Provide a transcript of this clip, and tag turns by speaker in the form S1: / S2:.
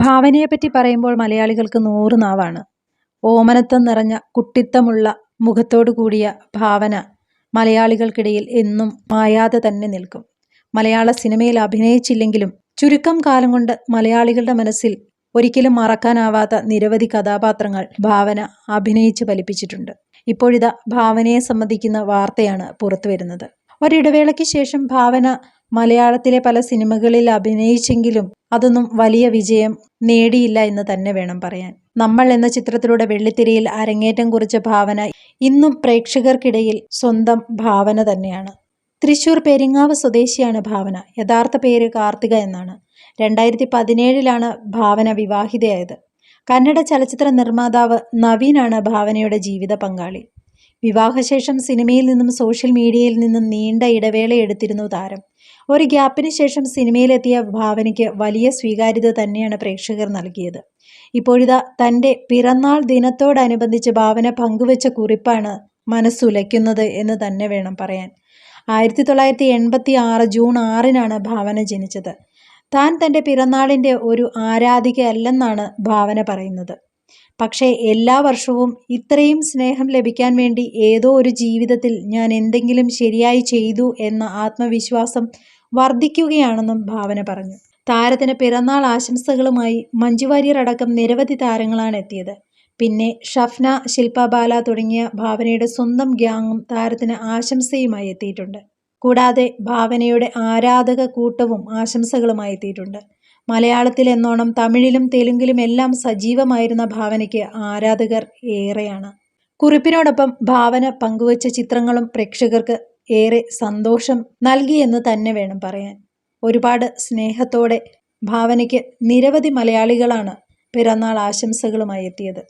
S1: ഭാവനയെപ്പറ്റി പറയുമ്പോൾ മലയാളികൾക്ക് നൂറ് നാവാണ്. ഓമനത്വം നിറഞ്ഞ കുട്ടിത്തമുള്ള മുഖത്തോടു കൂടിയ ഭാവന മലയാളികൾക്കിടയിൽ എന്നും മായാതെ തന്നെ നിൽക്കും. മലയാള സിനിമയിൽ അഭിനയിച്ചില്ലെങ്കിലും ചുരുക്കം കാലം കൊണ്ട് മലയാളികളുടെ മനസ്സിൽ ഒരിക്കലും മറക്കാനാവാത്ത നിരവധി കഥാപാത്രങ്ങൾ ഭാവന അഭിനയിച്ച് ഫലിപ്പിച്ചിട്ടുണ്ട്. ഇപ്പോഴിതാ ഭാവനയെ സംബന്ധിക്കുന്ന വാർത്തയാണ് പുറത്തു വരുന്നത് ഒരിടവേളയ്ക്ക് ശേഷം ഭാവന മലയാളത്തിലെ പല സിനിമകളിൽ അഭിനയിച്ചെങ്കിലും അതൊന്നും വലിയ വിജയം നേടിയില്ല എന്ന് തന്നെ വേണം പറയാൻ. നമ്മൾ എന്ന ചിത്രത്തിലൂടെ വെള്ളിത്തിരയിൽ അരങ്ങേറ്റം കുറിച്ച ഭാവന ഇന്നും പ്രേക്ഷകർക്കിടയിൽ സ്വന്തം ഭാവന തന്നെയാണ്. തൃശൂർ പെരിങ്ങാവ് സ്വദേശിയാണ് ഭാവന. യഥാർത്ഥ പേര് കാർത്തിക എന്നാണ്. രണ്ടായിരത്തി പതിനേഴിലാണ് ഭാവന വിവാഹിതയായത്. കന്നഡ ചലച്ചിത്ര നിർമ്മാതാവ് നവീനാണ് ഭാവനയുടെ ജീവിത പങ്കാളി. വിവാഹശേഷം സിനിമയിൽ നിന്നും സോഷ്യൽ മീഡിയയിൽ നിന്നും നീണ്ട ഇടവേള എടുത്തിരുന്നു താരം. ഒരു ഗ്യാപ്പിന് ശേഷം സിനിമയിലെത്തിയ ഭാവനയ്ക്ക് വലിയ സ്വീകാര്യത തന്നെയാണ് പ്രേക്ഷകർ നൽകിയത്. ഇപ്പോഴിതാ തന്റെ പിറന്നാൾ ദിനത്തോടനുബന്ധിച്ച് ഭാവന പങ്കുവച്ച കുറിപ്പാണ് മനസ്സുലയ്ക്കുന്നത് എന്ന് തന്നെ വേണം പറയാൻ. ആയിരത്തി തൊള്ളായിരത്തി എൺപത്തി ആറ് ജൂൺ ആറിനാണ് ഭാവന ജനിച്ചത്. താൻ തന്റെ പിറന്നാളിന്റെ ഒരു ആരാധികയല്ലെന്നാണ് ഭാവന പറയുന്നത്. പക്ഷേ എല്ലാ വർഷവും ഇത്രയും സ്നേഹം ലഭിക്കാൻ വേണ്ടി ഏതോ ഒരു ജീവിതത്തിൽ ഞാൻ എന്തെങ്കിലും ശരിയായി ചെയ്തു എന്ന ആത്മവിശ്വാസം വർദ്ധിക്കുകയാണെന്നും ഭാവന പറഞ്ഞു. താരത്തിന് പിറന്നാൾ ആശംസകളുമായി മഞ്ജു വാര്യർ അടക്കം നിരവധി താരങ്ങളാണ് എത്തിയത്. പിന്നെ ഷഫ്ന ശില്പ ബാല തുടങ്ങിയ ഭാവനയുടെ സ്വന്തം ഗ്യാങ്ങും താരത്തിന് ആശംസയുമായി എത്തിയിട്ടുണ്ട്. കൂടാതെ ഭാവനയുടെ ആരാധക കൂട്ടവും ആശംസകളുമായി എത്തിയിട്ടുണ്ട്. മലയാളത്തിൽ എന്നോണം തമിഴിലും തെലുങ്കിലും എല്ലാം സജീവമായിരുന്ന ഭാവനയ്ക്ക് ആരാധകർ ഏറെയാണ്. കുറിപ്പിനോടൊപ്പം ഭാവന പങ്കുവച്ച ചിത്രങ്ങളും പ്രേക്ഷകർക്ക് ഏറെ സന്തോഷം നൽകിയെന്ന് തന്നെ വേണം പറയാൻ. ഒരുപാട് സ്നേഹത്തോടെ ഭാവനയ്ക്ക് നിരവധി മലയാളികളാണ് പിറന്നാൾ ആശംസകളുമായി എത്തിയത്.